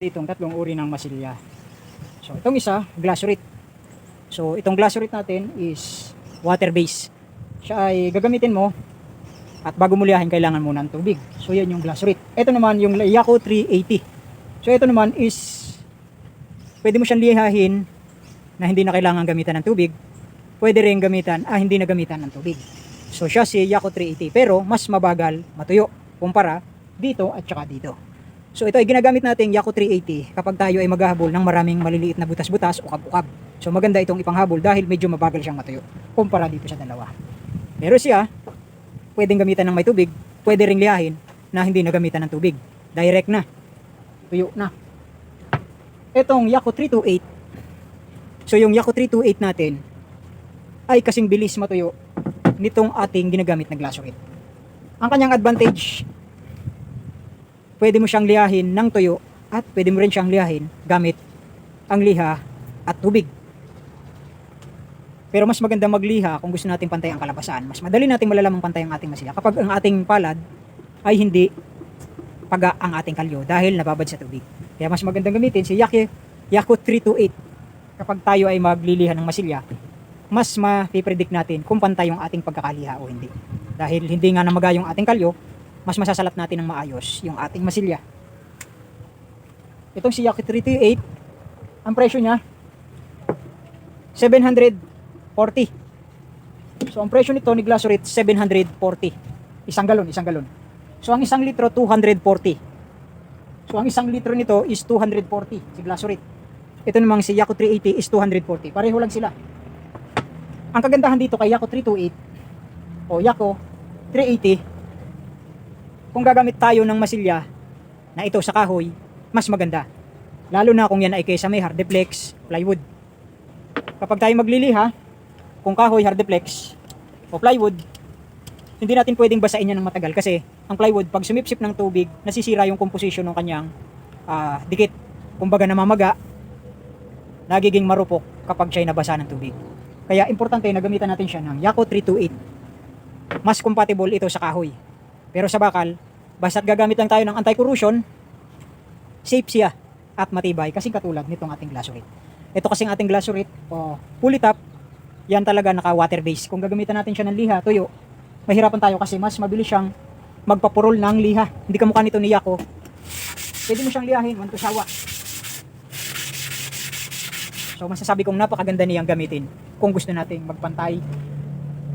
itong tatlong uri ng masilya. So, itong isa, glassurite. So, itong glassurite natin is water base. Siya ay gagamitin mo at bago mo liyahin, kailangan mo ng tubig. So, yan yung glassurite. Ito naman yung Yaku 380. So, ito naman is pwede mo siyang lihahin na hindi na kailangan gamitan ng tubig. Pwede rin gamitan, ah, hindi na gamitan ng tubig. So, siya si Yaku 380. Pero, mas mabagal matuyo kumpara dito at saka dito. So ito ay ginagamit nating Yaku 380 kapag tayo ay maghahabol ng maraming maliliit na butas-butas o ukab-ukab. So maganda itong ipanghabol dahil medyo mabagal siyang matuyo kumpara dito sa dalawa. Pero siya, pwedeng gamitan ng may tubig, pwede ring lihahin na hindi na gamitan ng tubig. Direct na. Tuyo na. Itong Yaku 328. So yung Yaku 328 natin ay kasing bilis matuyo nitong ating ginagamit na glassurite. Ang kanyang advantage pwede mo siyang lihahin ng tuyo at pwede mo rin siyang lihahin gamit ang liha at tubig. Pero mas maganda magliha kung gusto nating pantay ang kalabasan. Mas madali nating malalamang pantay ang ating masilya kapag ang ating palad ay hindi paga ang ating kalyo dahil nababad sa tubig. Kaya mas magandang gamitin si Yaki, Yaku 328 kapag tayo ay magliliha ng masilya mas ma-predict natin kung pantay yung ating pagkakaliha o hindi. Dahil hindi nga namaga yung ating kalyo, mas masasalat natin ng maayos yung ating masilya. Itong si Yaki 328, ang presyo niya 740. So ang presyo nito ni Glassurite 740. Isang galon, isang galon. So ang isang litro 240. So ang isang litro nito is 240 si Glassurite. Ito namang si Yaku 380 is 240. Pareho lang sila. Ang kagandahan dito kay Yaku 328 o Yaku 380 kung gagamit tayo ng masilya na ito sa kahoy, mas maganda. Lalo na kung yan ay kaysa may hardeplex, plywood. Kapag tayo magliliha, kung kahoy, hardeplex, o plywood, hindi natin pwedeng basain yan ng matagal kasi ang plywood, pag sumipsip ng tubig, nasisira yung composition ng kanyang ah, dikit. Kumbaga namamaga, nagiging marupok kapag siya'y nabasa ng tubig. Kaya importante na gamitan natin siya ng Yaku 328. Mas compatible ito sa kahoy. Pero sa bakal, basta't gagamit lang tayo ng anti-corrosion, safe siya at matibay kasi katulad nitong ating glassurite. Ito kasing ating glassurite o pulley top, yan talaga naka water base. Kung gagamitan natin siya ng liha, tuyo, mahirapan tayo kasi mas mabilis siyang magpapurol ng liha. Hindi ka mukha nito ni Yako. Pwede mo siyang lihahin, one to sawa. So masasabi kong napakaganda niyang gamitin kung gusto nating magpantay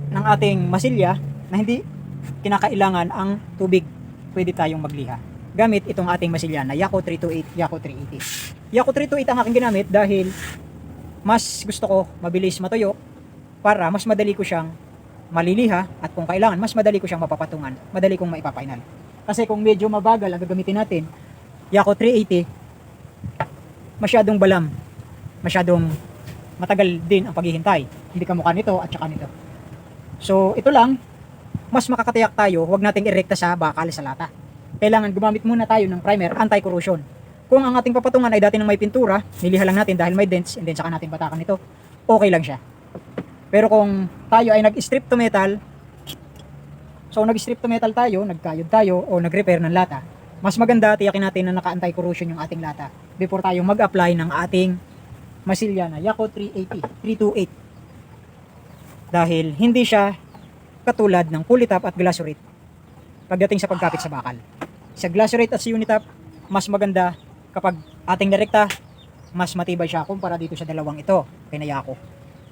ng ating masilya na hindi kinakailangan ang tubig. Pwede tayong magliha. Gamit itong ating masilya na Yaku 328, Yaku 380. Yaku 328 ang aking ginamit dahil mas gusto ko mabilis matuyo para mas madali ko siyang maliliha at kung kailangan mas madali ko siyang mapapatungan, madali kong maipapainal. Kasi kung medyo mabagal ang gagamitin natin, Yaku 380, masyadong balam, masyadong matagal din ang paghihintay. Hindi ka mukha nito at saka nito. So, ito lang, mas makakatiyak tayo, huwag nating irekta sa bakal sa lata. Kailangan gumamit muna tayo ng primer, anti-corrosion. Kung ang ating papatungan ay dati ng may pintura, niliha lang natin dahil may dents, and then saka natin batakan ito, okay lang siya. Pero kung tayo ay nag-strip to metal, so nag-strip to metal tayo, nagkayod tayo, o nag-repair ng lata, mas maganda tiyakin natin na naka-anti-corrosion yung ating lata before tayo mag-apply ng ating masilya na Yaku 380, 328. Dahil hindi siya katulad ng top at glassurite pagdating sa pagkapit sa bakal. Sa glassurite at sa unitop, mas maganda kapag ating direkta, mas matibay siya kumpara dito sa dalawang ito, kay na Yako.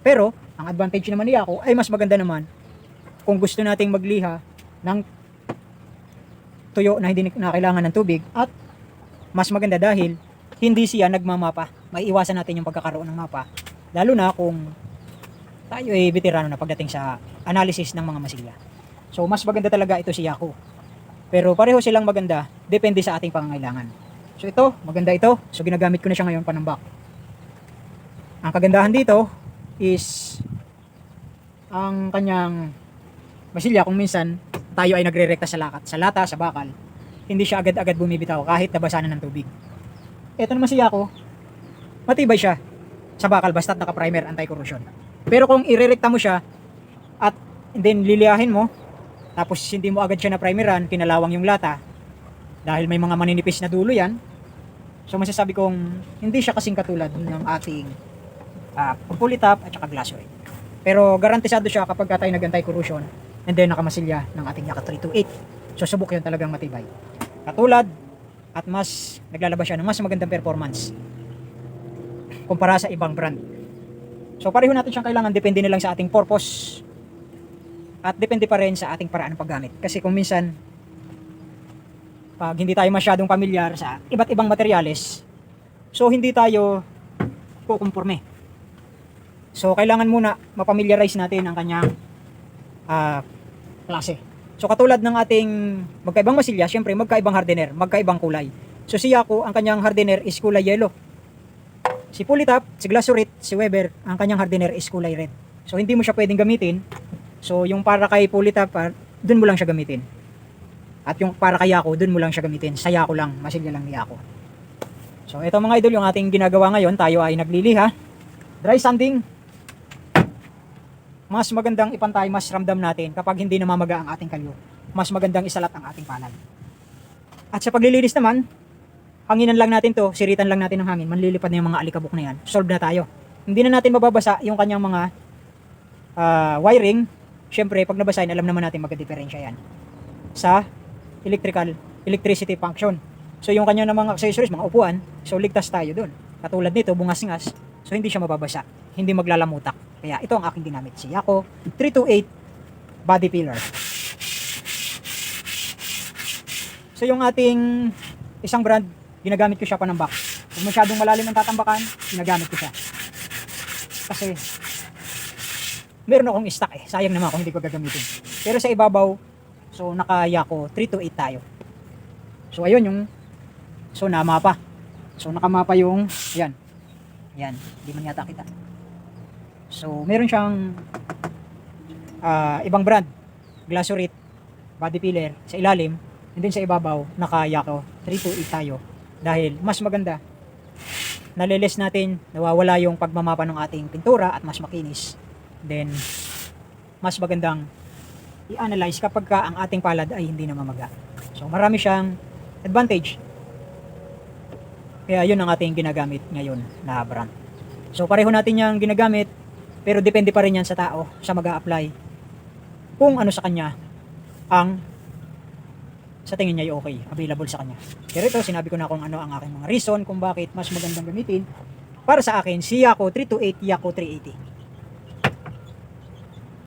Pero, ang advantage naman ni Yako ay mas maganda naman kung gusto nating magliha ng tuyo na hindi na kailangan ng tubig at mas maganda dahil hindi siya nagmamapa. May iwasan natin yung pagkakaroon ng mapa. Lalo na kung tayo ay veterano na pagdating sa analysis ng mga masilya. So, mas maganda talaga ito si Yaku. Pero pareho silang maganda, depende sa ating pangangailangan. So, ito, maganda ito. So, ginagamit ko na siya ngayon panambak. Ang kagandahan dito is ang kanyang masilya kung minsan tayo ay nagre-rekta sa lakat, sa lata, sa bakal, hindi siya agad-agad bumibitaw kahit nabasa na ng tubig. Ito naman si Yako, matibay siya sa bakal basta't naka-primer anti-corrosion. Pero kung irerekta mo siya at then liliyahin mo, tapos hindi mo agad siya na primeran, kinalawang yung lata, dahil may mga maninipis na dulo yan, So masasabi kong hindi siya kasing katulad ng ating uh, Pulitap at saka Glasurit. Pero garantisado siya kapag ka tayo nag corrosion and then nakamasilya ng ating Yaka 328. So subok yun talagang matibay. Katulad at mas naglalabas siya ng mas magandang performance kumpara sa ibang brand. So pareho natin siyang kailangan depende na lang sa ating purpose at depende pa rin sa ating paraan ng paggamit. Kasi kung minsan pag hindi tayo masyadong pamilyar sa iba't ibang materyales, so hindi tayo kukumporme. So kailangan muna mapamilyarize natin ang kanyang ah, klase. So katulad ng ating magkaibang masilya, syempre magkaibang hardener, magkaibang kulay. So si Yako, ang kanyang hardener is kulay yellow. Si Pulitap, si Glasurit, si Weber, ang kanyang hardener is kulay red. So hindi mo siya pwedeng gamitin. So yung para kay Pulitap, ah, dun mo lang siya gamitin. At yung para kay Yako, dun mo lang siya gamitin. Sa Yako lang, masilya lang ni Yako. So ito mga idol, yung ating ginagawa ngayon, tayo ay nagliliha. Dry sanding. Mas magandang ipantay, mas ramdam natin kapag hindi namamaga ang ating kalyo. Mas magandang isalat ang ating palad. At sa paglilinis naman, hanginan lang natin to, siritan lang natin ng hangin, manlilipad na yung mga alikabok na yan. Solve na tayo. Hindi na natin mababasa yung kanyang mga ah, wiring. Siyempre, pag nabasahin, alam naman natin magka-diferensya yan sa electrical electricity function. So yung kanya ng mga accessories, mga upuan, so ligtas tayo doon. Katulad nito, bungas-ngas, so hindi siya mababasa, hindi maglalamutak. Kaya ito ang aking ginamit, si Yako 328 body pillar. So yung ating isang brand, ginagamit ko siya panambak. Kung masyadong malalim ang tatambakan, ginagamit ko siya. Kasi meron akong stock eh. Sayang naman kung hindi ko gagamitin. Pero sa ibabaw, So nakaya ko 3 to 8 tayo. So ayun yung so namapa. So nakamapa yung yan. Yan, hindi man yata kita. So meron siyang ah, ibang brand, Glasurit, body filler sa ilalim, and then sa ibabaw nakaya ko 3 to 8 tayo dahil mas maganda. Nalilis natin, nawawala yung pagmamapa ng ating pintura at mas makinis. Then mas magandang i-analyze kapag ka ang ating palad ay hindi na mamaga. So marami siyang advantage. Kaya yun ang ating ginagamit ngayon na brand. So pareho natin yung ginagamit pero depende pa rin yan sa tao sa mag apply kung ano sa kanya ang sa tingin niya ay okay, available sa kanya. Pero ito, sinabi ko na kung ano ang aking mga reason kung bakit mas magandang gamitin. Para sa akin, si Yako 328, Yako 380.